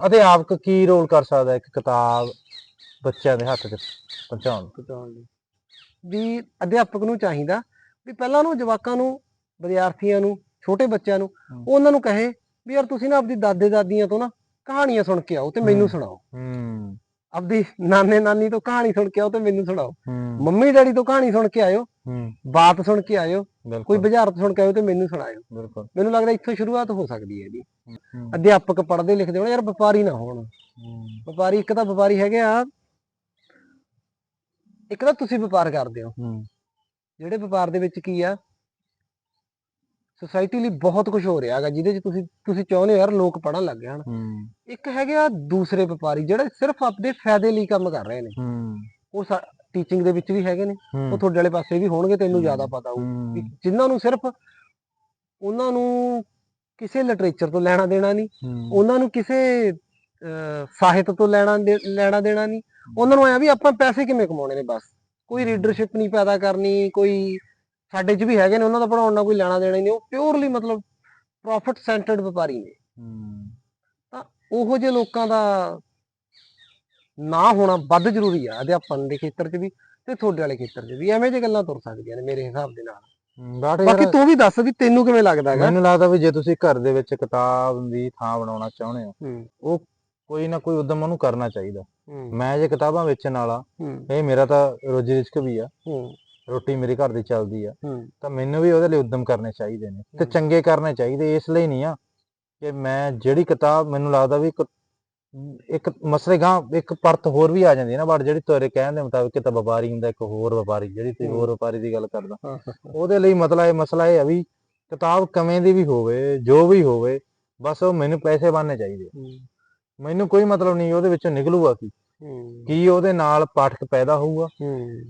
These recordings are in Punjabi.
ਅਧਿਆਪਕ ਕੀ ਰੋਲ ਕਰ ਸਕਦਾ ਇੱਕ ਕਿਤਾਬ ਬੱਚਿਆਂ ਦੇ ਹੱਥ 'ਚ ਪਹੁੰਚਾਉਣ? ਪਹੁੰਚਾਉਣ ਲਈ। ਵੀ ਅਧਿਆਪਕ ਨੂੰ ਚਾਹੀਦਾ ਵੀ ਪਹਿਲਾਂ ਨੂੰ ਜਵਾਕਾਂ ਨੂੰ ਵਿਦਿਆਰਥੀਆਂ ਨੂੰ ਛੋਟੇ ਬੱਚਿਆਂ ਨੂੰ। ਉਹਨਾਂ ਨੂੰ ਕਹੇ ਵੀ ਯਾਰ ਤੁਸੀਂ ਨਾ ਆਪਦੀ ਦਾਦੇ ਦਾਦੀਆਂ ਤੋਂ ਨਾ ਕਹਾਣੀਆਂ ਸੁਣ ਕੇ ਆਓ ਤੇ ਮੈਨੂੰ। ਸੁਣਾਓ। ਹੂੰ। ਆਪਦੀ ਨਾਨੇ ਨਾਨੀ ਤੋਂ ਕਹਾਣੀ ਸੁਣ ਕੇ ਆਓ ਤੇ ਮੈਨੂੰ ਸੁਣਾਓ। ਮੰਮੀ ਡੈਡੀ ਤੋਂ ਕਹਾਣੀ ਸੁਣ ਕੇ ਆਇਓ ਹੂੰ। ਬਾਤ ਸੁਣ ਕੇ ਆਇਓ ਕੋਈ ਬਿਲਕੁਲ। ਬੁਝਾਰਤ ਸੁਣ ਕੇ ਆਇਓ ਤੇ ਮੈਨੂੰ ਸੁਣਾਇਓ। ਬਿਲਕੁਲ। ਮੈਨੂੰ ਲੱਗਦਾ ਇੱਥੋਂ ਸ਼ੁਰੂਆਤ ਹੋ ਸਕਦੀ ਹੈ ਹੂੰ, ਅਧਿਆਪਕ ਪੜ੍ਹਦੇ ਲਿਖਦੇ ਹੋਣ ਯਾਰ ਵਪਾਰੀ ਨਾ ਹੋਣ। ਵਪਾਰੀ ਇੱਕ ਤਾਂ ਵਪਾਰੀ ਹੈਗੇ ਆ ਇੱਕ ਤਾਂ ਤੁਸੀਂ ਵਪਾਰ ਕਰਦੇ ਹੋ। ਜਿਹੜੇ ਵਪਾਰ ਦੇ ਵਿੱਚ ਕੀ ਆ ਸੋਸਾਇਟੀ ਲਈ ਬਹੁਤ ਕੁਝ ਹੋ ਰਿਹਾ ਹੈਗਾ ਜਿਹਦੇ 'ਚ ਤੁਸੀਂ ਤੁਸੀਂ ਚਾਹੁੰਦੇ ਹੋ ਯਾਰ ਲੋਕ ਪੜਨ ਲੱਗ ਜਾਣ। ਇੱਕ ਹੈਗੇ ਆ ਦੂਸਰੇ ਵਪਾਰੀ ਜਿਹੜੇ ਸਿਰਫ ਆਪਣੇ ਫਾਇਦੇ ਲਈ ਕੰਮ ਕਰ ਰਹੇ ਨੇ। ਉਹ ਟੀਚਿੰਗ ਦੇ ਵਿੱਚ ਵੀ ਹੈਗੇ ਨੇ। ਉਹ ਤੁਹਾਡੇ ਵਾਲੇ ਪਾਸੇ ਵੀ ਹੋਣਗੇ ਤੈਨੂੰ ਜ਼ਿਆਦਾ ਪਤਾ ਹੋਊ। ਜਿਨ੍ਹਾਂ ਨੂੰ ਸਿਰਫ ਉਹਨਾਂ ਨੂੰ ਕਿਸੇ ਲਿਟਰੇਚਰ ਤੋਂ ਲੈਣਾ ਦੇਣਾ ਨਹੀਂ। ਉਹਨਾਂ ਨੂੰ ਕਿਸੇ ਸਾਹਿਤ ਤੋਂ ਲੈਣਾ ਲੈਣਾ ਦੇਣਾ ਨਹੀਂ। ਉਹਨਾਂ ਨੂੰ ਐ ਵੀ ਆਪਾਂ ਪੈਸੇ ਕਿਵੇਂ ਕਮਾਉਣੇ ਨੇ ਬਸ। ਕੋਈ ਰੀਡਰਸ਼ਿਪ ਨਹੀਂ ਪੈਦਾ ਕਰਨੀ ਕੋਈ ਸਾਡੇ 'ਚ ਵੀ ਹੈਗੇ ਨੇ ਉਹਨਾਂ ਦਾ ਪੜਾਉਣ ਨਾਲ ਕੋਈ ਲੈਣਾ ਦੇਣਾ ਨਹੀਂ। ਉਹ ਪਿਓਰਲੀ ਮਤਲਬ ਪ੍ਰੋਫਿਟ ਸੈਂਟਰਡ ਵਪਾਰੀ ਨੇ। ਹੂੰ। ਉਹੋ ਜਿਹੇ ਲੋਕਾਂ ਦਾ ਨਾ ਹੋਣਾ ਵੱਧ ਜ਼ਰੂਰੀ ਆ ਅਧਿਆਪਨ ਦੇ ਖੇਤਰ 'ਚ ਵੀ ਤੇ ਤੁਹਾਡੇ ਵਾਲੇ ਖੇਤਰ 'ਚ ਵੀ। ਐਵੇਂ ਜਿਹੇ ਗੱਲਾਂ ਤੁਰ ਸਕਦੀਆਂ ਨੇ ਮੇਰੇ ਹਿਸਾਬ ਦੇ ਨਾਲ। ਬਟ ਬਾਕੀ ਤੂੰ ਵੀ ਦੱਸ ਵੀ ਤੈਨੂੰ ਕਿਵੇਂ ਲੱਗਦਾ ਹੈਗਾ? ਮੈਨੂੰ ਲੱਗਦਾ ਵੀ ਜੇ ਤੁਸੀਂ ਘਰ ਦੇ ਵਿੱਚ ਕਿਤਾਬ ਦੀ ਥਾਂ ਬਣਾਉਣਾ ਚਾਹੁੰਦੇ ਹੋ ਹੂੰ ਕੋਈ ਨਾ ਕੋਈ ਉਦਮ ਉਹਨੂੰ ਕਰਨਾ ਚਾਹੀਦਾ। ਮੈਂ ਜੇ ਕਿਤਾਬਾਂ ਵੇਚਣ ਵਾਲਾ ਇਹ ਮੇਰਾ ਤਾਂ ਰੋਜੀ ਰਿਜ਼ਕ ਵੀ ਆ। ਰੋਟੀ ਮੇਰੇ ਘਰ ਦੀ ਚੱਲਦੀ ਆ। ਤਾਂ ਮੈਨੂੰ ਵੀ ਉਹਦੇ ਲਈ ਉਦਮ ਕਰਨੇ ਚਾਹੀਦੇ ਨੇ ਤੇ। ਚੰਗੇ ਕਰਨੇ ਚਾਹੀਦੇ ਇਸ ਲਈ ਨਹੀਂ ਆ ਕਿ ਮੈਂ ਜਿਹੜੀ ਕਿਤਾਬ ਮੈਨੂੰ ਲੱਗਦਾ ਵੀ ਇੱਕ ਮਸਲੇ ਗਾਂ ਇੱਕ ਪਰਤ ਹੋਰ ਵੀ ਆ ਜਾਂਦੀ ਹੈ ਨਾ ਬਟ ਜਿਹੜੀ ਤੁਹਾਡੇ ਕਹਿਣ ਦੇ ਮੁਤਾਬਿਕ ਕਿ ਤਾਂ ਵਪਾਰੀ ਹੁੰਦਾ ਇੱਕ ਹੋਰ ਵਪਾਰੀ ਜਿਹੜੀ ਹਮ। ਹੋਰ ਵਪਾਰੀ ਦੀ ਗੱਲ ਕਰਦਾ ਉਹਦੇ ਲਈ ਮਤਲਬ ਇਹ ਮਸਲਾ ਇਹ ਆ ਵੀ ਕਿਤਾਬ ਕਿਵੇਂ ਦੀ ਵੀ ਹੋਵੇ ਜੋ ਵੀ ਹੋਵੇ ਬਸ ਉਹ ਮੈਨੂੰ ਪੈਸੇ ਬਣਨੇ ਚਾਹੀਦੇ ਮੈਨੂੰ ਕੋਈ ਮਤਲਬ ਨਹੀਂ ਉਹਦੇ ਵਿੱਚੋਂ ਨਿਕਲੂਗਾ ਕੀ? ਕੀ ਉਹਦੇ ਨਾਲ ਪਾਠਕ ਪੈਦਾ ਹੋਊਗਾ?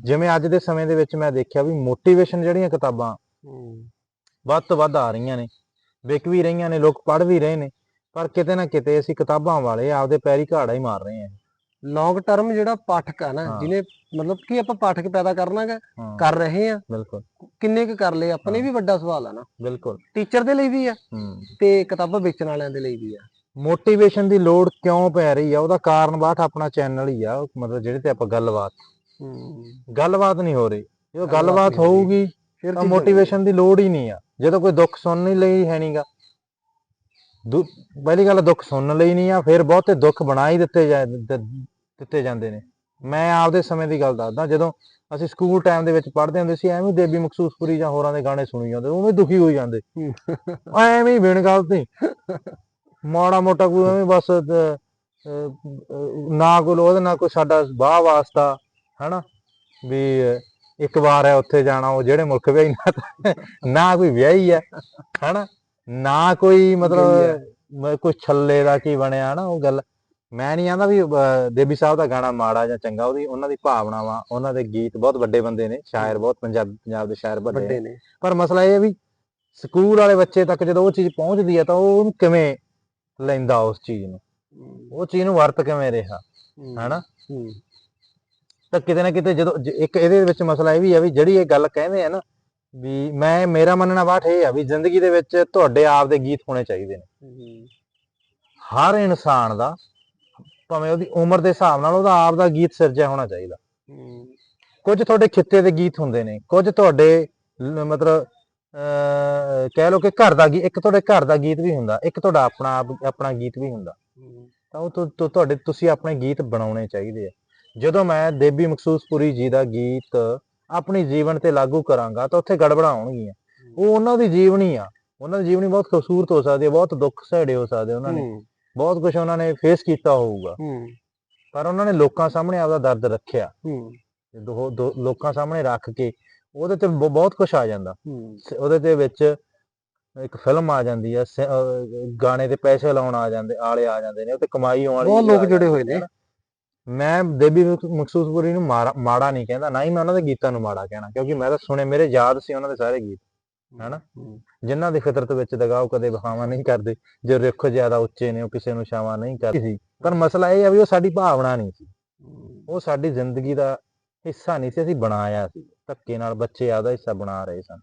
ਜਿਵੇਂ ਅੱਜ ਦੇ ਸਮੇਂ ਦੇ ਵਿੱਚ ਮੈਂ ਦੇਖਿਆ ਵੀ ਮੋਟੀਵੇਸ਼ਨ ਜਿਹੜੀਆਂ ਕਿਤਾਬਾਂ ਵੱਧ ਤੋਂ ਵੱਧ ਆ ਰਹੀਆਂ ਨੇ ਵਿਕ ਵੀ ਰਹੀਆਂ ਨੇ ਲੋਕ ਪੜ੍ਹ ਵੀ ਰਹੇ ਨੇ। ਪਰ ਕਿਤੇ ਨਾ ਕਿਤੇ ਅਸੀਂ ਕਿਤਾਬਾਂ ਵਾਲੇ ਆਪਦੇ ਪੈਰੀ ਘਾੜਾ ਹੀ ਮਾਰ ਰਹੇ ਹਾਂ। ਲੌਂਗ ਟਰਮ ਜਿਹੜਾ ਪਾਠਕ ਆ ਨਾ। ਜਿਹਨੇ ਮਤਲਬ ਕੀ ਆਪਾਂ ਪਾਠਕ ਪੈਦਾ ਕਰਨਾਗਾ ਹਾਂ। ਕਰ ਰਹੇ ਆ ਬਿਲਕੁਲ। ਕਿੰਨੇ ਕੁ ਕਰ ਲਏ ਆਪਣੇ। ਵੀ ਵੱਡਾ ਸਵਾਲ ਆ ਨਾ। ਬਿਲਕੁਲ। ਟੀਚਰ ਦੇ ਲਈ ਵੀ ਆ ਤੇ ਕਿਤਾਬਾਂ ਵੇਚਣ ਵਾਲਿਆਂ ਦੇ ਲਈ ਵੀ ਆ। ਮੋਟੀਵੇਸ਼ਨ ਦੀ ਲੋੜ ਕਿਉਂ ਪੈ ਰਹੀ ਆ? ਉਹਦਾ ਕਾਰਨ ਬਾਟ ਆਪਣਾ ਚੈਨਲ ਹੀ ਆ ਮਤਲਬ ਜਿਹੜੇ ਤੇ ਆਪਾਂ ਗੱਲਬਾਤ। ਗੱਲਬਾਤ ਨਹੀਂ ਹੋ ਰਹੀ। ਜਦੋਂ ਗੱਲਬਾਤ। ਹੋਊਗੀ ਫਿਰ ਮੋਟੀਵੇਸ਼ਨ ਦੀ ਲੋੜ ਹੀ ਨਹੀਂ ਆ। ਜਦੋਂ ਕੋਈ ਦੁੱਖ ਸੁਣਨ ਲਈ ਹੈ ਨਹੀਂਗਾ ਪਹਿਲੀ ਗੱਲ ਦੁੱਖ ਸੁਣਨ ਲਈ ਨਹੀਂ ਆ ਫਿਰ ਬਹੁਤੇ ਦੁੱਖ ਬਣਾ ਹੀ ਦਿੱਤੇ ਜਾ ਦਿੱਤੇ- ਦਿੱਤੇ ਜਾਂਦੇ ਨੇ। ਮੈਂ ਆਪਦੇ ਸਮੇਂ ਦੀ ਗੱਲ ਦੱਸਦਾ ਜਦੋਂ ਅਸੀਂ ਸਕੂਲ ਟਾਈਮ ਦੇ ਵਿੱਚ ਪੜ੍ਹਦੇ ਹੁੰਦੇ ਸੀ ਐਵੇਂ ਹੀ ਦੇਵੀ ਮਖਸੂਸਪੁਰੀ ਜਾਂ ਹੋਰਾਂ ਦੇ ਗਾਣੇ ਸੁਣੀ ਜਾਂਦੇ ਉਵੇਂ ਦੁਖੀ ਹੋਈ ਜਾਂਦੇ। ਐਵੇਂ ਹੀ ਬਿਨ ਗੱਲ ਤੇ ਮਾੜਾ ਮੋਟਾ ਕੋਈ ਐਵੇਂ ਬਸ ਅਹ, ਅਹ, ਨਾ ਕੋਈ ਉਹਦੇ ਨਾਲ ਕੋਈ ਸਾਡਾ ਵਾਹ ਵਾਸਤਾ ਹਨਾ? ਵੀ ਅਹ, ਇੱਕ ਵਾਰ ਹੈ ਉੱਥੇ ਜਾਣਾ ਉਹ ਜਿਹੜੇ ਮੁਲਕ ਵਿਆਹੀ ਨਾ ਨਾ ਕੋਈ ਵਿਆਹੀ ਹੈ ਹਨਾ? ਨਾ ਕੋਈ ਮਤਲਬ ਕੋਈ ਛੱਲੇ ਦਾ ਕੀ ਬਣਿਆ ਹਨਾ ਉਹ ਗੱਲ। ਮੈਂ ਨਹੀਂ ਆਂਦਾ ਵੀ ਦੇਵੀ ਸਾਹਿਬ ਦਾ ਗਾਣਾ ਮਾੜਾ ਜਾਂ ਚੰਗਾ ਉਹਦੀ ਉਹਨਾਂ ਦੀ ਭਾਵਨਾਵਾਂ ਉਹਨਾਂ ਦੇ ਗੀਤ ਬਹੁਤ ਵੱਡੇ ਬੰਦੇ ਨੇ ਸ਼ਾਇਰ ਬਹੁਤ ਪੰਜਾਬ ਪੰਜਾਬ ਦੇ ਸ਼ਾਇਰ ਵੱਡੇ ਨੇ। ਨੇ। ਪਰ ਮਸਲਾ ਇਹ ਹੈ ਵੀ ਸਕੂਲ ਵਾਲੇ ਬੱਚੇ ਤੱਕ ਜਦੋਂ ਉਹ ਚੀਜ਼ ਪਹੁੰਚਦੀ ਹੈ ਤਾਂ ਉਹ ਉਹਨੂੰ ਕਿਵੇਂ ਲੈਂਦਾ ਉਸ ਚੀਜ਼ ਨੂੰ? ਉਹ ਚੀਜ਼ ਨੂੰ ਵਰਤ ਕਿਵੇਂ ਰਿਹਾ ਹਨਾ? ਤਾਂ ਕਿਤੇ ਨਾ ਕਿਤੇ ਜਦੋਂ ਇੱਕ ਇਹਦੇ ਵਿੱਚ ਮਸਲਾ ਇਹ ਵੀ ਆ ਵੀ ਜਿਹੜੀ ਇਹ ਗੱਲ ਕਹਿੰਦੇ ਆ ਨਾ ਵੀ ਮੈਂ ਮੇਰਾ ਮੰਨਣਾ ਬਾਠ ਇਹ ਆ ਵੀ ਜ਼ਿੰਦਗੀ ਦੇ ਵਿੱਚ ਤੁਹਾਡੇ ਆਪ ਦੇ ਗੀਤ ਹੋਣੇ ਚਾਹੀਦੇ ਨੇ। ਹਰ ਇਨਸਾਨ ਦਾ ਭਾਵੇਂ ਉਹਦੀ ਉਮਰ ਦੇ ਹਿਸਾਬ ਨਾਲ ਉਹਦਾ ਆਪ ਦਾ ਗੀਤ ਸਿਰਜਿਆ ਹੋਣਾ ਚਾਹੀਦਾ। ਕੁਝ ਤੁਹਾਡੇ ਖਿੱਤੇ ਦੇ ਗੀਤ ਹੁੰਦੇ ਨੇ ਕੁਝ ਤੁਹਾਡੇ ਲ- ਮਤਲਬ ਕਹਿ ਲਓ ਕਿ ਘਰ ਦਾ ਗੀਤ ਇੱਕ ਤੁਹਾਡੇ ਘਰ ਦਾ ਗੀਤ ਵੀ ਹੁੰਦਾ ਇੱਕ ਤੁਹਾਡਾ ਆਪਣਾ ਆਪ- ਆਪਣਾ ਗੀਤ ਵੀ ਹੁੰਦਾ। ਤਾਂ ਉਹ ਤੁਹਾਡੇ ਤੁਸੀਂ ਆਪਣੇ ਗੀਤ ਬਣਾਉਣੇ ਚਾਹੀਦੇ ਆ। ਜਦੋਂ ਮੈਂ ਦੇਬੀ ਮਖਸੂਸਪੁਰੀ ਜੀ ਦਾ ਗੀਤ ਆਪਣੀ ਜੀਵਨ ਤੇ ਲਾਗੂ ਕਰਾਂਗਾ ਤਾਂ ਉੱਥੇ ਗੜਬੜਾਂ ਆਉਣਗੀਆਂ। ਉਹ ਉਹਨਾਂ ਦੀ ਜੀਵਨੀ ਆ। ਉਹਨਾਂ ਦੀ ਜੀਵਨੀ ਬਹੁਤ ਖੂਬਸੂਰਤ ਹੋ ਸਕਦੀ ਹੈ ਬਹੁਤ ਦੁੱਖ ਸਹਿੜੇ ਹੋ ਸਕਦੇ ਉਹਨਾਂ ਨੇ। ਬਹੁਤ ਕੁਝ ਉਹਨਾਂ ਨੇ ਫੇਸ ਕੀਤਾ ਹੋਊਗਾ। ਪਰ ਉਹਨਾਂ ਨੇ ਲੋਕਾਂ ਸਾਹਮਣੇ ਆਪਦਾ ਦਰਦ ਰੱਖਿਆ। ਦੋ- ਲੋਕਾਂ ਸਾਹਮਣੇ ਰੱਖ ਕੇ ਉਹਦੇ ਤੇ ਬਹੁਤ ਕੁਝ ਆ ਜਾਂਦਾ। ਉਹਦੇ ਦੇ ਵਿੱਚ ਇੱਕ ਫਿਲਮ ਆ ਜਾਂਦੀ ਅਹ ਗਾਣੇ ਤੇ ਪੈਸੇ ਲਾਉਣ ਆ ਜਾਂਦੇ ਆਲੇ ਆ ਜਾਂਦੇ ਨੇ ਉਹ ਤੇ ਕਮਾਈ ਹੋਣ ਵਾਲੀ ਬਹੁਤ ਲੋਕ ਆ ਜੁੜੇ ਹੋਏ ਨਾ। ਮੈਂ ਦੇਬੀ ਮਖਸੂਸਪੁਰੀ ਨੂੰ ਮਾੜਾ ਨਹੀਂ ਕਹਿੰਦਾ ਨਾ ਹੀ ਮੈਂ ਉਹਨਾਂ ਦੇ ਗੀਤਾਂ ਨੂੰ ਮਾੜਾ ਕਹਿਣਾ ਕਿਉਂਕਿ ਮੈਂ ਤਾਂ ਸੁਣੇ ਮੇਰੇ ਯਾਦ ਸੀ ਉਹਨਾਂ ਦੇ ਸਾਰੇ ਗੀਤ ਹਨਾ? ਜਿਨ੍ਹਾਂ ਦੀ ਫਿਤਰਤ ਵਿੱਚ ਦਗਾਓ ਕਦੇ ਵਹਾਵਾ ਨਹੀਂ ਕਰਦੇ ਜੋ ਰੁੱਖ ਜ਼ਿਆਦਾ ਉੱਚੇ ਨੇ ਉਹ ਕਿਸੇ ਨੂੰ ਛਾਵਾਂ ਨਹੀਂ ਕਰਦੇ ਸੀ। ਪਰ ਮਸਲਾ ਇਹ ਆ ਵੀ ਉਹ ਸਾਡੀ ਭਾਵਨਾ ਨਹੀਂ ਸੀ। ਉਹ ਸਾਡੀ ਜ਼ਿੰਦਗੀ ਦਾ ਹਿੱਸਾ ਨਹੀਂ ਸੀ ਅਸੀਂ ਬਣਾਇਆ ਸੀ। ਧੱਕੇ ਨਾਲ ਬੱਚੇ ਆਪਦਾ ਹਿੱਸਾ ਬਣਾ ਰਹੇ ਸਨ।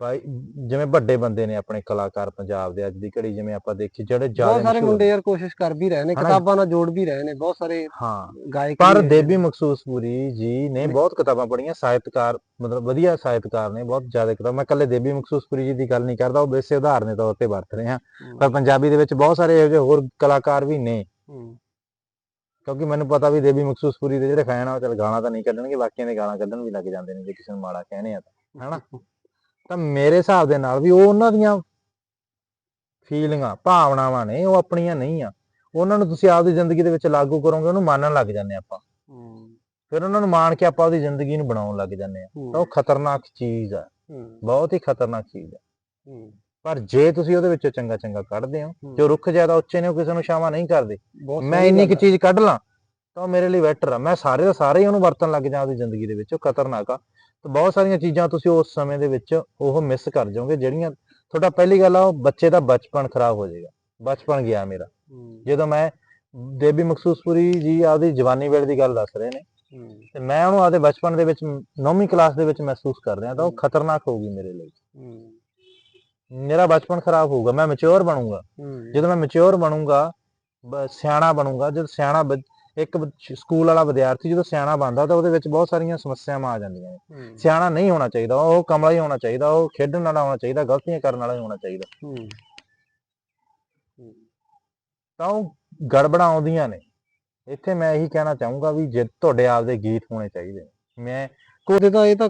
ਭਾਈ ਜਿਵੇਂ ਵੱਡੇ ਬੰਦੇ ਨੇ ਆਪਣੇ ਕਲਾਕਾਰ ਪੰਜਾਬ ਦੇ ਅੱਜ ਦੀ ਘੜੀ ਜਿਵੇਂ ਆਪਾਂ ਦੇਖੀ ਜਿਹੜੇ ਬਹੁਤ ਜ਼ਿਆਦਾ ਸਾਰੇ ਮਸ਼ਹੂਰ ਮੁੰਡੇ ਯਾਰ ਕੋਸ਼ਿਸ਼ ਕਰ ਵੀ ਰਹੇ ਨੇ? ਕਿਤਾਬਾਂ ਨਾਲ ਜੋੜ ਵੀ ਰਹੇ ਨੇ ਬਹੁਤ ਸਾਰੇ ਹਾਂ ਗਾਇਕ ਪਰ ਵੀ ਹੈਗੇ ਦੇਬੀ ਨੇ। ਮਖਸੂਸਪੁਰੀ ਜੀ ਨੇ। ਬਹੁਤ ਕਿਤਾਬਾਂ ਪੜ੍ਹੀਆਂ ਸਾਹਿਤਕਾਰ ਮਤਲਬ ਵਧੀਆ ਸਾਹਿਤਕਾਰ ਨੇ ਬਹੁਤ ਜ਼ਿਆਦਾ ਕਿਤਾਬ ਮੈਂ ਇਕੱਲੇ ਦੇਬੀ ਮਖਸੂਸਪੁਰੀ ਜੀ ਦੀ ਗੱਲ ਨਹੀਂ ਕਰਦਾ ਉਹ ਵੈਸੇ ਉਦਾਹਰਨ ਦੇ ਤੌਰ ਤੇ ਵਰਤ ਰਹੇ ਹਾਂ ਪਰ ਪੰਜਾਬੀ ਦੇ ਵਿੱਚ ਬਹੁਤ ਸਾਰੇ ਇਹੋ ਜਿਹੇ ਹੋਰ ਕਲਾਕਾਰ ਵੀ ਨੇ ਕਿਉਂਕਿ ਮੈਨੂੰ ਪਤਾ ਵੀ ਦੇਬੀ ਮਖਸੂਸਪੁਰੀ ਦੇ ਜਿਹੜੇ ਫੈਨ ਆ ਉਹ ਚਲ ਗਾਲਾਂ ਤਾਂ ਨਹੀਂ ਕੱਢਣਗੇ ਬਾਕੀਆਂ ਦੇ ਗਾਲਾਂ ਕੱਢਣ ਵੀ ਲੱਗ ਜਾਂਦੇ ਨੇ ਜੇ ਕਿਸੇ ਨੂੰ ਮਾੜਾ ਕਹਿੰਦੇ ਆ ਤਾਂ ਹਨਾ ਤਾਂ ਮੇਰੇ ਹਿਸਾਬ ਦੇ ਨਾਲ ਵੀ ਉਹ ਉਹਨਾਂ ਦੀਆਂ ਫੀਲਿੰਗਾਂ ਭਾਵਨਾਵਾਂ ਨੇ ਉਹ ਆਪਣੀਆਂ ਨਹੀਂ ਆ। ਉਹਨਾਂ ਨੂੰ ਤੁਸੀਂ ਆਪਦੀ ਜ਼ਿੰਦਗੀ ਦੇ ਵਿੱਚ ਲਾਗੂ ਕਰੋਗੇ ਉਹਨੂੰ ਮੰਨਣ ਲੱਗ ਜਾਂਦੇ ਆਪਾਂ। ਫਿਰ ਉਹਨਾਂ ਨੂੰ ਮਾਣ ਕੇ ਆਪਾਂ ਉਹਦੀ ਜ਼ਿੰਦਗੀ ਨੂੰ ਬਣਾਉਣ ਲੱਗ ਜਾਂਦੇ ਆ ਤਾਂ ਉਹ ਖਤਰਨਾਕ ਚੀਜ਼ ਆ। ਬਹੁਤ ਹੀ ਖਤਰਨਾਕ ਚੀਜ਼ ਆ। ਪਰ ਜੇ ਤੁਸੀਂ ਉਹਦੇ ਵਿੱਚੋਂ ਚੰਗਾ ਚੰਗਾ ਕੱਢਦੇ ਹੋ। ਜੋ ਰੁੱਖ ਜ਼ਿਆਦਾ ਉੱਚੇ ਨੇ ਉਹ ਕਿਸੇ ਨੂੰ ਛਾਵਾਂ ਨਹੀਂ ਕਰਦੇ। ਮੈਂ ਇੰਨੀ ਕੁ। ਚੀਜ਼ ਕੱਢ ਲਾਂ ਤਾਂ ਮੇਰੇ ਲਈ ਬੈਟਰ ਆ। ਮੈਂ ਸਾਰੇ ਦਾ ਸਾਰੇ ਹੀ ਉਹਨੂੰ ਵਰਤਣ ਲੱਗ ਜਾਂ ਆਪਦੀ ਜ਼ਿੰਦਗੀ ਦੇ ਵਿੱਚ ਉਹ ਖਤਰਨਾਕ ਆ। ਤਾਂ ਬਹੁਤ ਸਾਰੀਆਂ ਚੀਜ਼ਾਂ ਤੁਸੀਂ ਉਸ ਸਮੇਂ ਦੇ ਵਿੱਚ ਉਹ ਮਿਸ ਕਰ ਜਾਓਗੇ ਜਿਹੜੀਆਂ ਤੁਹਾਡਾ ਪਹਿਲੀ ਗੱਲ ਆ ਉਹ ਬੱਚੇ ਦਾ ਬਚਪਨ ਖਰਾਬ ਹੋ ਜਾਏਗਾ ਬਚਪਨ ਗਿਆ ਮੇਰਾ। ਜਦੋਂ ਮੈਂ ਦੇਬੀ ਮਖਸੂਸਪੁਰੀ ਜੀ ਆਪਦੀ ਜਵਾਨੀ ਵੇਲੇ ਦੀ ਗੱਲ ਦੱਸ ਰਹੇ ਨੇ ਤੇ ਮੈਂ ਉਹਨੂੰ ਆਪਦੇ ਬਚਪਨ ਦੇ ਵਿੱਚ 9ਵੀਂ ਕਲਾਸ ਦੇ ਵਿੱਚ ਮਹਿਸੂਸ ਕਰ ਰਿਹਾ ਤਾਂ ਉਹ। ਖਤਰਨਾਕ ਹੋਊਗੀ ਮੇਰੇ ਲਈ। ਮੇਰਾ ਬਚਪਨ ਖਰਾਬ ਹੋਊਗਾ ਮੈਂ ਮੈਚੁਰ ਬਣੂੰਗਾ। ਜਦੋਂ ਮੈਂ ਮੈਚੁਰ ਬਣੂੰਗਾ ਸਿਆਣਾ ਬਣੂੰਗਾ ਜਦ ਸਿਆਣਾ ਇੱਕ ਸਕੂਲ ਵਾਲਾ ਵਿਦਿਆਰਥੀ ਜਦੋਂ ਸਿਆਣਾ ਬਣਦਾ ਤਾਂ ਉਹਦੇ ਵਿੱਚ ਬਹੁਤ ਸਾਰੀਆਂ ਸਮੱਸਿਆਵਾਂ ਆ ਜਾਂਦੀਆਂ ਨੇ। ਸਿਆਣਾ ਨਹੀਂ ਹੋਣਾ ਚਾਹੀਦਾ ਉਹ ਕਮਲਾ ਹੀ ਹੋਣਾ ਚਾਹੀਦਾ ਉਹ ਖੇਡਣ ਵਾਲਾ ਹੋਣਾ ਚਾਹੀਦਾ ਗਲਤੀਆਂ ਕਰਨ ਵਾਲਾ ਹੀ ਹੋਣਾ ਚਾਹੀਦਾ। ਤਾਂ ਉਹ ਗੜਬੜਾਂ ਆਉਂਦੀਆਂ ਨੇ। ਇੱਥੇ ਮੈਂ ਇਹੀ ਕਹਿਣਾ ਚਾਹੂੰਗਾ ਵੀ ਜੇ ਤੁਹਾਡੇ ਆਪਦੇ ਗੀਤ ਹੋਣੇ ਚਾਹੀਦੇ। ਮੈਂ ਉਹਦੇ ਤਾਂ ਇਹ ਤਾਂ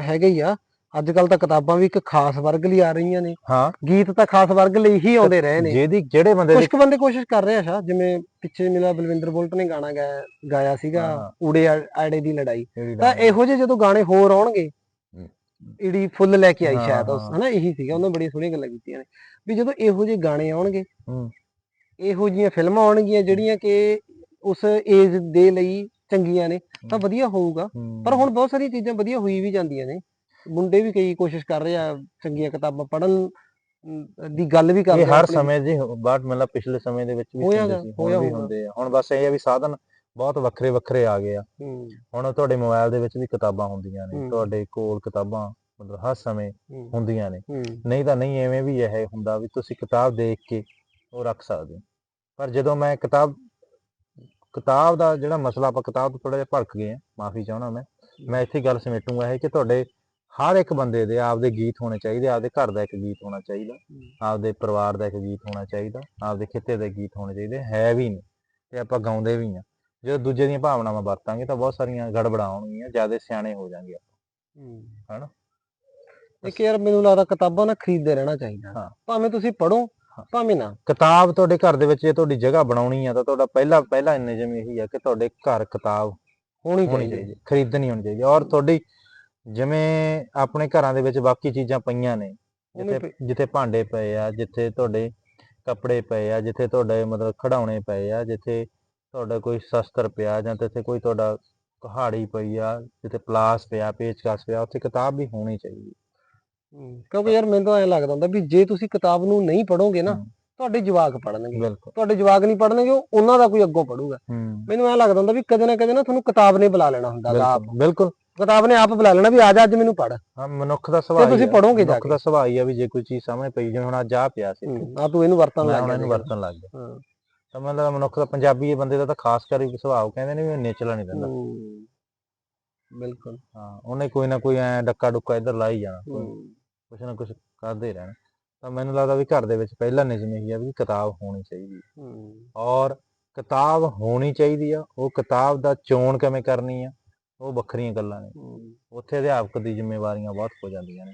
ਹੈਗਾ ਹੀ ਆ। ਅੱਜ ਕੱਲ ਤਾਂ ਕਿਤਾਬਾਂ ਵੀ ਇੱਕ ਖਾਸ ਵਰਗ ਲਈ ਆ ਰਹੀਆਂ ਨੇ ਹਾਂ ਗੀਤ ਤਾਂ ਖਾਸ ਵਰਗ ਲਈ ਹੀ ਆਉਂਦੇ ਰਹੇ ਨੇ ਜਿਹਦੀ ਜਿਹੜੇ ਬੰਦੇ ਕੁਝ ਬੰਦੇ ਕੋਸ਼ਿਸ਼ ਕਰ ਰਹੇ ਆ ਸ਼ਾ ਜਿਵੇਂ ਪਿੱਛੇ ਮਿਲਾ ਬਲਵਿੰਦਰ ਬੁਲਟ ਨੇ ਗਾਣਾ ਗਾਇਆ ਗਾਇਆ ਸੀਗਾ। ਊੜੇ ਆੜੇ ਦੀ ਲੜਾਈ ਤਾਂ ਇਹੋ ਜਿਹੇ ਜਦੋਂ ਗਾਣੇ ਹੋਰ ਆਉਣਗੇ। ਈੜੀ ਫੁੱਲ ਲੈ ਕੇ ਆਈ ਸ਼ਾਇਦ ਉਸ। ਹਨਾ ਇਹੀ ਸੀਗਾ ਉਹਨਾਂ ਬੜੀਆਂ ਸੋਹਣੀਆਂ ਗੱਲਾਂ ਕੀਤੀਆਂ ਨੇ ਵੀ ਜਦੋਂ ਇਹੋ ਜਿਹੇ ਗਾਣੇ ਆਉਣਗੇ ਹੂੰ। ਇਹੋ ਜਿਹੀਆਂ ਫਿਲਮਾਂ ਆਉਣਗੀਆਂ ਜਿਹੜੀਆਂ ਕਿ ਉਸ ਏਜ ਦੇ ਲਈ ਚੰਗੀਆਂ ਨੇ ਤਾਂ। ਵਧੀਆ ਹੋਊਗਾ। ਪਰ ਹੁਣ ਬਹੁਤ ਸਾਰੀਆਂ ਚੀਜ਼ਾਂ ਵਧੀਆ ਹੋਈ ਵੀ ਜਾਂਦੀਆਂ ਨੇ ਮੁੰਡੇ ਵੀ ਕਈ ਕੋਸ਼ਿਸ਼ ਕਰ ਰਹੇ ਆ ਚੰਗੀਆਂ ਕਿਤਾਬਾਂ ਪੜ੍ਹਨ ਅਮ, ਦੀ ਗੱਲ ਵੀ ਕਰਦੇ ਇਹ ਹਰ ਸਮੇਂ ਜੀ ਬਾਟ ਮਤਲਬ ਪਿਛਲੇ ਸਮੇਂ ਦੇ ਵਿੱਚ ਵੀ ਹੁੰਦੇ ਸੀ ਹੁਣ ਵੀ। ਹੁੰਦੇ ਆ। ਹੁਣ ਬਸ ਇਹ ਆ ਵੀ ਸਾਧਨ ਬਹੁਤ ਵੱਖਰੇ ਵੱਖਰੇ ਆ ਗਏ ਆ। ਹੁਣ ਤੁਹਾਡੇ ਮੋਬਾਈਲ ਦੇ ਵਿੱਚ ਵੀ ਕਿਤਾਬਾਂ ਹੁੰਦੀਆਂ ਨੇ। ਤੁਹਾਡੇ ਕੋਲ ਕਿਤਾਬਾਂ ਮਤਲਬ ਹਰ ਸਮੇਂ ਹੁੰਦੀਆਂ ਨੇ। ਨਹੀਂ ਤਾਂ ਨਹੀਂ ਐਵੇਂ ਵੀ ਇਹ ਹੁੰਦਾ ਵੀ ਤੁਸੀਂ ਕਿਤਾਬ ਦੇਖ ਕੇ ਉਹ ਰੱਖ ਸਕਦੇ ਹੋ। ਪਰ ਜਦੋਂ ਮੈਂ ਕਿਤਾਬ ਕਿਤਾਬ ਦਾ ਜਿਹੜਾ ਮਸਲਾ ਆਪਾਂ ਕਿਤਾਬ ਤੋਂ ਥੋੜਾ ਜਿਹਾ ਭੜਕ ਗਏ ਆ ਮਾਫੀ ਚਾਹਣਾ ਮੈਂ ਮੈਂ ਇੱਥੇ ਗੱਲ ਸਮੇਟੂੰਗਾ ਇਹ ਕਿ ਤੁਹਾਡੇ ਹਰ ਇੱਕ ਬੰਦੇ ਦੇ ਆਪਦੇ ਗੀਤ ਹੋਣੇ ਚਾਹੀਦੇ ਆਪਦੇ ਘਰ ਦਾ ਇੱਕ ਗੀਤ ਹੋਣਾ ਚਾਹੀਦਾ ਆਪਦੇ ਪਰਿਵਾਰ ਦਾ ਇੱਕ ਗੀਤ ਹੋਣਾ ਚਾਹੀਦਾ ਆਪਦੇ ਖਿੱਤੇ ਦੇ ਗੀਤ ਹੋਣੇ ਚਾਹੀਦੇ ਹੈ ਵੀ ਨੇ ਤੇ ਆਪਾਂ ਗਾਉਂਦੇ ਵੀ ਆ ਜਦੋਂ ਦੂਜੇ ਦੀਆਂ ਭਾਵਨਾਵਾਂ ਵਰਤਾਂਗੇ ਤਾਂ ਬਹੁਤ ਸਾਰੀਆਂ ਗੜਬੜਾਂ ਆਉਣਗੀਆਂ ਜ਼ਿਆਦਾ ਸਿਆਣੇ ਹੋ ਜਾਾਂਗੇ ਹੂੰ। ਹਨਾ? ਇੱਕ ਯਾਰ ਮੈਨੂੰ ਲੱਗਦਾ ਕਿਤਾਬਾਂ ਨਾ ਖਰੀਦਦੇ ਰਹਿਣਾ ਚਾਹੀਦਾ। ਭਾਵੇਂ ਤੁਸੀਂ ਪੜੋ। ਭਾਵੇਂ ਨਾ ਕਿਤਾਬ ਤੁਹਾਡੇ ਘਰ ਦੇ ਵਿੱਚ ਜੇ ਤੁਹਾਡੀ ਜਗ੍ਹਾ ਬਣਾਉਣੀ ਆ ਤਾਂ ਤੁਹਾਡਾ ਪਹਿਲਾ ਪਹਿਲਾ ਨਿਯਮ ਇਹੀ ਆ ਕਿ ਤੁਹਾਡੇ ਘਰ ਕਿਤਾਬ ਹੋਣੀ ਹੋਣੀ ਚਾਹੀਦੀ ਖਰੀਦਣੀ ਹੋਣੀ ਚਾਹੀਦੀ ਔਰ ਤੁਹਾਡੀ ਜਿਵੇਂ ਆਪਣੇ ਘਰਾਂ ਦੇ ਵਿੱਚ ਬਾਕੀ ਚੀਜ਼ਾਂ ਪਈਆਂ ਨੇ ਜਿੱਥੇ ਜਿੱਥੇ ਭਾਂਡੇ ਪਏ ਆ ਜਿੱਥੇ ਤੁਹਾਡੇ ਕੱਪੜੇ ਪਏ ਆ ਜਿੱਥੇ ਤੁਹਾਡੇ ਮਤਲਬ ਖਿਡੌਣੇ ਪਏ ਆ ਜਿੱਥੇ ਤੁਹਾਡਾ ਕੋਈ ਸ਼ਸਤਰ ਪਿਆ ਜਾਂ ਜਿੱਥੇ ਕੋਈ ਤੁਹਾਡਾ ਕੁਹਾੜੀ ਪਈ ਆ ਜਿੱਥੇ ਪਲਾਸ ਪਿਆ ਪੇਚਕਸ ਪਿਆ ਉੱਥੇ ਕਿਤਾਬ ਵੀ ਹੋਣੀ ਚਾਹੀਦੀ। ਕਿਉਂਕਿ ਯਾਰ ਮੈਨੂੰ ਤਾਂ ਐ ਲੱਗਦਾ ਹੁੰਦਾ ਵੀ ਜੇ ਤੁਸੀਂ ਕਿਤਾਬ ਨੂੰ ਨਹੀਂ ਪੜੋਗੇ ਨਾ। ਤੁਹਾਡੇ ਜਵਾਕ ਪੜਨਗੇ ਬਿਲਕੁਲ। ਤੁਹਾਡੇ ਜਵਾਕ ਨਹੀਂ ਪੜਨਗੇ ਉਹ ਉਹਨਾਂ ਦਾ ਕੋਈ ਅੱਗੋਂ ਪੜੂਗਾ ਹੂੰ। ਮੈਨੂੰ ਐ ਲੱਗਦਾ ਹੁੰਦਾ ਵੀ ਕਦੇ ਨਾ ਕਦੇ ਨਾ ਤੁਹਾਨੂੰ ਕਿਤਾਬ ਨੇ ਬੁਲਾ ਲੈਣਾ ਹੁੰਦਾ ਗਾ ਬਿਲਕੁਲ। ਕਿਤਾਬ ਨੇ ਆਪ ਬੁਲਾ ਲੈਣਾ ਵੀ ਆ ਜਾ ਅੱਜ ਮੈਨੂੰ ਪੜ ਹਾਂ ਮਨੁੱਖ ਦਾ ਸੁਭਾਅ ਤੁਸੀਂ ਆ, ਪੜ੍ਹੋਗੇ ਜਾ ਮਨੁੱਖ। ਦਾ ਸੁਭਾਅ ਹੀ ਆ ਵੀ ਜੇ ਕੋਈ ਚੀਜ਼ ਸਾਹਮਣੇ ਪਈ ਜਿਵੇਂ ਹੁਣ ਅੱਜ ਆ ਪਿਆ ਸੀ। ਆ ਤੂੰ ਇਹਨੂੰ ਵਰਤਣ ਲੱਗ ਗਿਆ ਇਹਨੂੰ। ਵਰਤਣ ਲੱਗ ਗਿਆ। ਹਾਂ, ਤਾਂ ਮਤਲਬ ਮਨੁੱਖ ਦਾ ਪੰਜਾਬੀ ਬੰਦੇ ਦਾ ਤਾਂ ਖਾਸ ਕਰ ਵੀ ਸੁਭਾਅ ਕਹਿੰਦੇ ਨੇ ਵੀ ਨਿਚਲਾ ਨਹੀਂ ਦਿੰਦਾ। ਬਿਲਕੁਲ। ਹਾਂ ਉਹਨੇ ਕੋਈ ਨਾ ਕੋਈ ਐ ਡੱਕਾ ਡੁੱਕਾ ਇੱਧਰ ਲਾਈ ਜਾਣਾ ਕੁਛ ਨਾ ਕੁਛ ਕਰਦੇ ਰਹਿਣਾ। ਤਾਂ ਮੈਨੂੰ ਲੱਗਦਾ ਵੀ ਘਰ ਦੇ ਵਿੱਚ ਪਹਿਲਾ ਨਿਯਮ ਇਹੀ ਆ ਵੀ ਕਿਤਾਬ ਹੋਣੀ ਚਾਹੀਦੀ ਹੂੰ, ਔਰ ਕਿਤਾਬ ਹੋਣੀ ਚਾਹੀਦੀ ਆ ਉਹ ਕਿਤਾਬ ਦਾ ਚੋਣ ਕਿਵੇਂ ਕਰਨੀ ਆ? ਉਹ ਵੱਖਰੀਆਂ ਗੱਲਾਂ ਨੇ। ਉੱਥੇ ਅਧਿਆਪਕ ਦੀ ਜ਼ਿੰਮੇਵਾਰੀਆਂ ਬਹੁਤ ਹੋ ਜਾਂਦੀਆਂ ਨੇ।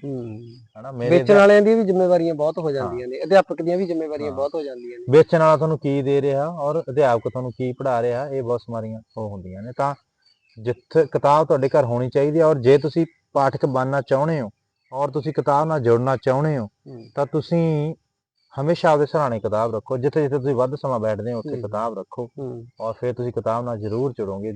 ਹਨਾ ਮੇਰੇ ਵੇਚਣ ਵਾਲਿਆਂ ਦੀਆਂ ਵੀ ਜ਼ਿੰਮੇਵਾਰੀਆਂ ਬਹੁਤ ਹੋ ਜਾਂਦੀਆਂ ਨੇ ਅਧਿਆਪਕ ਦੀਆਂ ਵੀ ਜ਼ਿੰਮੇਵਾਰੀਆਂ। ਬਹੁਤ ਹੋ ਜਾਂਦੀਆਂ ਨੇ। ਵੇਚਣ ਵਾਲਾ ਤੁਹਾਨੂੰ ਕੀ ਦੇ ਰਿਹਾ ਔਰ ਅਧਿਆਪਕ ਤੁਹਾਨੂੰ ਕੀ ਪੜ੍ਹਾ ਰਿਹਾ ਇਹ ਬਹੁਤ ਸਾਰੀਆਂ ਉਹ ਹੁੰਦੀਆਂ ਨੇ। ਤਾਂ ਜਿੱਥੇ ਕਿਤਾਬ ਤੁਹਾਡੇ ਘਰ ਹੋਣੀ ਚਾਹੀਦੀ ਹੈ ਔਰ ਜੇ ਤੁਸੀਂ ਪਾਠਕ ਬਣਨਾ ਚਾਹੁੰਦੇ ਹੋ ਔਰ ਤੁਸੀਂ ਕਿਤਾਬ ਨਾਲ ਜੁੜਨਾ ਚਾਹੁੰਦੇ ਹੋ ਤਾਂ ਤੁਸੀਂ ਹਮੇਸ਼ਾ ਆਪਦੇ ਸਰਾਣੇ ਕਿਤਾਬ ਰੱਖੋ। ਜਿੱਥੇ ਜਿੱਥੇ ਤੁਸੀਂ ਵੱਧ ਸਮਾਂ ਬੈਠਦੇ ਹੋ ਉੱਥੇ। ਕਿਤਾਬ ਰੱਖੋ ਔਰ ਫਿਰ ਤੁਸੀਂ ਕਿਤਾਬ ਨਾਲ ਜ਼ਰੂਰ ਜੁੜੋਗੇ।